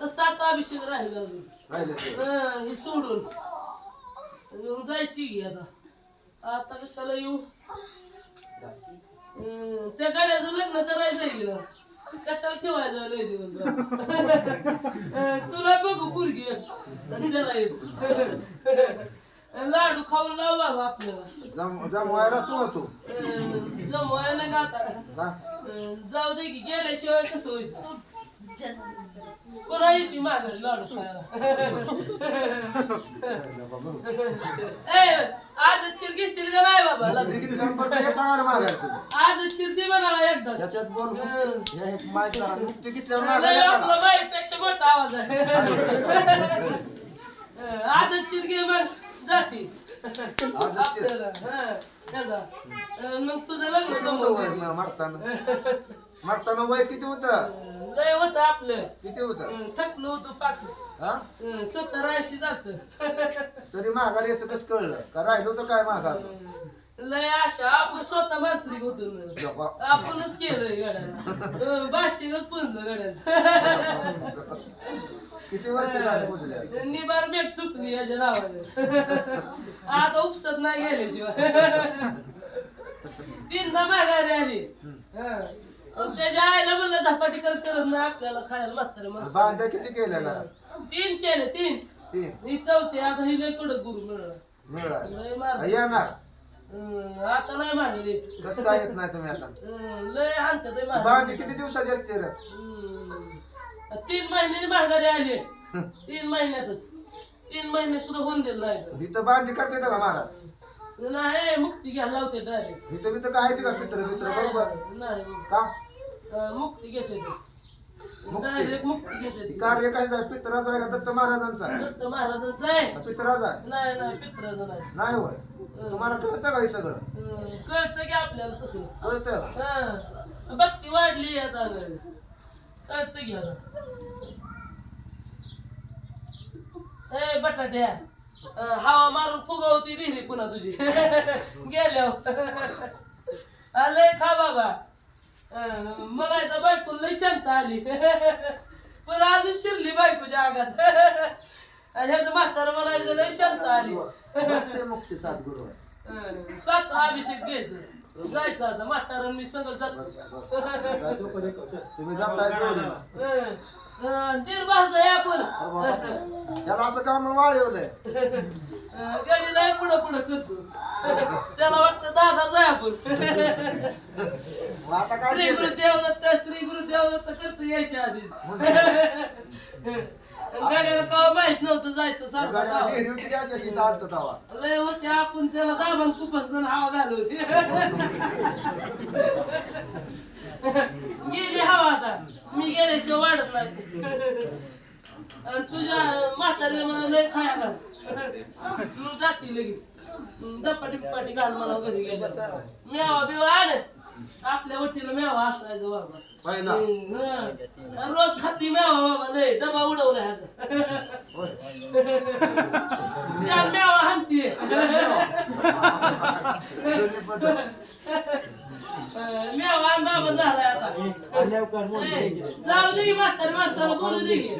आता सात अभिषेक राहिला अजून. ते. हं, हे सोडून. येऊन जायची की आता. आता कशाला येऊ? त्या गाड्याचं लग्न करायचं ना. कशाला ठेवायचं लय दिवस तुला बघू पुरगी. लाडू खाऊन लाव बाबा आपल्याला. जम जमवायला तू होतो हं, जमवायला नाही अं, जाऊ दे की गेल्याशिवाय कसं व्हायचं? कोणा येते माघारी लाडू खायला. ए आज चिरगी चिरगा नाही बाबा आज चिरगी बनावा एकदाच. त्याच्यात बोल माहिती मुक्ती लय आपला बाईपेक्षा मोठा आवाज आहे. आज चिरगी मग जाती. आपल्याला. हं, त्याचा अं, मग तुझं लग्न म- मरताना. मरताना वय किती होतं? लय होतं आपलं. किती होतं? अं, थकलो होतो पाक हा? सत्तर ऐंशी जास्त तरी माघार याचं कसं कळलं? का राहिलो तर काय माघार? लय आशा. आपण स्वतः मांत्रिक होतो ना. आपणच केलंय गड्या. बाशिकच पुंजलं गड्याच किती वर्ष झाले निबार मेघ चुकली याच्या नावाने. आता उपसत नाही गेल्याशिवाय. तीनदा माघारी आली हं. आणि त्याच्या धपाटी करत करत नाही आपल्याला खायला म्हातारे मस्त बांध्या किती केल्या घरात? तीन केले तीन. तीन. ही चौथी आता ही लय कडक गुरु मिळाल. लय मार येणार? आता नाही मागली कसं काय येत नाही तुम्ही आता? लय हाणतात हे मागे. बांधे किती दिवसाची असते रे. तीन महिन्याने माघारी आले. तीन महिन्यातच. तीन महिने सुद्धा होऊन दिलं नाही. इथं बांधे करते का महाराज? नाही मुक्ती घ्यायला लावते डायरेक्ट इथं इथं काय ते का मित्र मित्र बरोबर नाही. का? मुक्ती घ्यायची मुक्ती? मुक्ती घेते कार्य काय आहे? पित्राचा आहे का? दत्त महाराजांचा आहे? दत्त महाराजांचं आहे. पित्राचा आहे. नाही नाही पित्राचं नाही. नाही होय. तुम्हाला कळतं का हे सगळं? अं, कळतं की आपल्याला तसं. कळतं. का? हा. भक्ती वाढली आता. कळतं की आता. ए बटाट्या. अं, हवा मारून फुगवती विहिरी पुन्हा तुझी. गेल्यावर आले खा बाबा. म्हणायचं बायको लय शांत आली. पण अजून शिरली बायकोच्या आणि ह्याचं म्हातारं म्हणायचं लय शांत आली. बसते मुक्ती सद्गुरू अं, सात अभिषेक घ्यायचं. जायचं आता म्हातारण मी सगळं जातो. तुम्ही जाताय जोडीला. दीड भाषा आहे आपण. त्याला असं काम वाढवलंय. अं, गाडीला पुढं पुढं करतो. त्याला वाटतं दादा जाय आपण. मग आता काय श्री केलं? गुरुदेव दत्त श्री गुरुदेव दत्त करतो यायच्या आधी गाड्याला का माहीत नव्हतं जायचं त्या सारखं गाडीला गावात. डेअरी होती की अशी अशी दालत तवा लय होते आपण त्याला दाबण कुपसनं हवा घालवली. गेली हवा आता. मी गेल्याशिवाय वाढत नाही. आणि तुझ्या म्हातारीला मला लय खायला मग जाती लगेच. दपाटी पाटी घाल मला घरी गेल्या मेवा बिवा आले. आपल्या वटीला मेवा असायचं बाबा. हं. रोज खाती मेवा बाबा लय डबा उडवला ह्याचा. होय. चार मेवा हाणतीये जुनी पद्धत. मेवा आण बाबा झालाय आता. ए, जाऊ दे की म्हातारी माणसाला बोलू दे. की.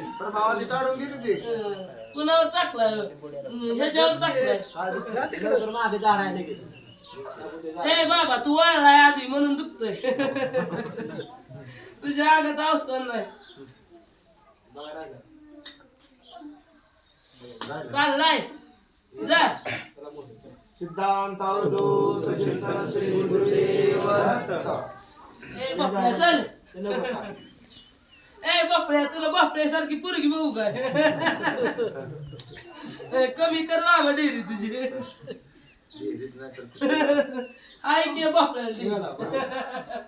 काढून गेली ती. हं, कुणावर टाकलाय? हं, ह्याच्यावर टाकलाय. हे बाबा तू वाळलाय आधी म्हणून दुखतोय. तुझ्या आगात अवसर नाही. चाललाय. जा. सिद्धांत अवधूत चिंतन श्री गुरुदेव. दत्त. ए बापड्या चल. ए बापड्या तुला बापड्यासारखी पोरगी बघू काय? ए, कमी कर बाबा डेअरी तुझी. नाही तर ऐक बापड्याला